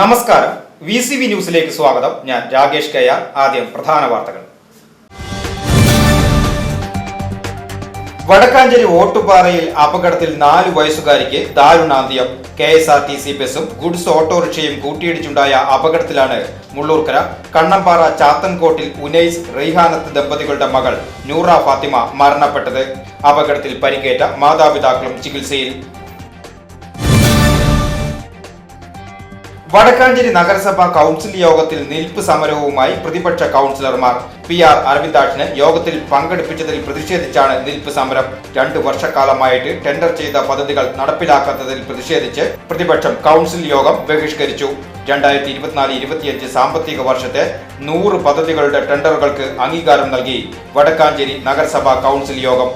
നമസ്കാരം. V C V ന്യൂസിലേക്ക് സ്വാഗതം. ഞാൻ രാകേഷ് കയ്യാർ ആദ്യം പ്രധാന വാർത്തകൾ. വടക്കാഞ്ചേരി ഓട്ടുപാറയിൽ അപകടത്തിൽ നാല് വയസ്സുകാരിക്ക് ദാരുണാന്ത്യം. K S R T C ബസും ഗുഡ്സ് ഓട്ടോറിക്ഷയും കൂട്ടിയിടിച്ചുണ്ടായ അപകടത്തിലാണ് മുള്ളൂർക്കര കണ്ണമ്പാറ ചാത്തൻകോട്ടിൽ ഉനൈസ് റെയ്ഹാനത്ത് ദമ്പതികളുടെ മകൾ നൂറ ഫാത്തിമ മരണപ്പെട്ടത്. അപകടത്തിൽ പരിക്കേറ്റ മാതാപിതാക്കളും ചികിത്സയിൽ. വടക്കാഞ്ചേരി നഗരസഭാ കൗൺസിൽ യോഗത്തിൽ നിൽപ്പ് സമരവുമായി പ്രതിപക്ഷ കൗൺസിലർമാർ പി ആർ അരവിന്ദാഷിന് യോഗത്തിൽ പങ്കെടുപ്പിച്ചതിൽ പ്രതിഷേധിച്ചാണ് നിൽപ്പ് സമരം. രണ്ടു വർഷക്കാലമായിട്ട് ടെൻഡർ ചെയ്ത പദ്ധതികൾ നടപ്പിലാക്കാത്തതിൽ പ്രതിഷേധിച്ച് പ്രതിപക്ഷം കൗൺസിൽ യോഗം ബഹിഷ്കരിച്ചു. രണ്ടായിരത്തി ഇരുപത്തിനാല് ഇരുപത്തിയഞ്ച് സാമ്പത്തിക വർഷത്തെ നൂറ് പദ്ധതികളുടെ ടെൻഡറുകൾക്ക് അംഗീകാരം നൽകി വടക്കാഞ്ചേരി നഗരസഭാ കൗൺസിൽ യോഗം.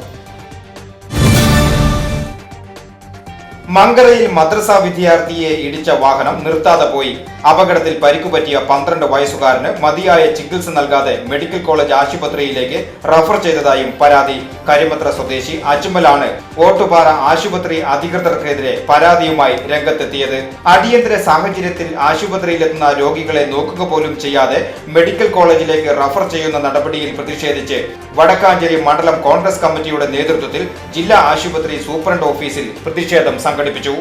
മങ്കരയിൽ മദ്രസ വിദ്യാർത്ഥിയെ ഇടിച്ച വാഹനം നിർത്താതെ പോയി. അപകടത്തിൽ പരിക്കുപറ്റിയ പന്ത്രണ്ട് വയസ്സുകാരന് മതിയായ ചികിത്സ നൽകാതെ മെഡിക്കൽ കോളേജ് ആശുപത്രിയിലേക്ക് റഫർ ചെയ്തതായും പരാതി. കരിമത്ര സ്വദേശി അജ്മലാണ് ഓട്ടുപാറ ആശുപത്രി അധികൃതർക്കെതിരെ പരാതിയുമായി രംഗത്തെത്തിയത്. അടിയന്തര സാഹചര്യത്തിൽ ആശുപത്രിയിലെത്തുന്ന രോഗികളെ നോക്കുക പോലും ചെയ്യാതെ മെഡിക്കൽ കോളേജിലേക്ക് റഫർ ചെയ്യുന്ന നടപടിയിൽ പ്രതിഷേധിച്ച് വടക്കാഞ്ചേരി മണ്ഡലം കോൺഗ്രസ് കമ്മിറ്റിയുടെ നേതൃത്വത്തിൽ ജില്ലാ ആശുപത്രി സൂപ്രണ്ട് ഓഫീസിൽ പ്രതിഷേധം സംഘടിപ്പിച്ചു.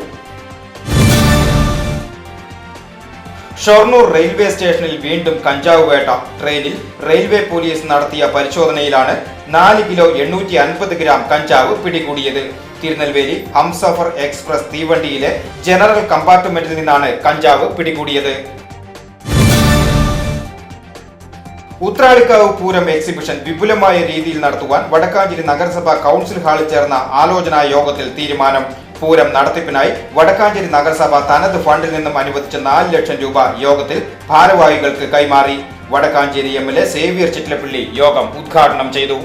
ഷൊർണൂർ റെയിൽവേ സ്റ്റേഷനിൽ വീണ്ടും കഞ്ചാവ് വേട്ട ട്രെയിനിൽ റെയിൽവേ പോലീസ് നടത്തിയ പരിശോധനയിലാണ് നാല് കിലോ എണ്ണൂറ്റി അൻപത് ഗ്രാം കഞ്ചാവ് പിടികൂടിയത്. തിരുനെൽവേലി ഹംസഫർ എക്സ്പ്രസ് തീവണ്ടിയിലെ ജനറൽ കമ്പാർട്ട്മെന്റിൽ നിന്നാണ് കഞ്ചാവ് പിടികൂടിയത്. ഉത്രാളിക്കാവ് പൂരം എക്സിബിഷൻ വിപുലമായ രീതിയിൽ നടത്തുവാൻ വടക്കാഞ്ചേരി നഗരസഭാ കൗൺസിൽ ഹാളിൽ ചേർന്ന ആലോചനാ യോഗത്തിൽ തീരുമാനം. പൂരം നടത്തിപ്പിനായി വടക്കാഞ്ചേരി നഗരസഭ തനത് ഫണ്ടിൽ നിന്നും അനുവദിച്ച നാല് ലക്ഷം രൂപ യോഗത്തിൽ ഭാരവാഹികൾക്ക് കൈമാറി. Wadakkanchery M L A Xavier Chittilappilly യോഗം ഉദ്ഘാടനം ചെയ്തു.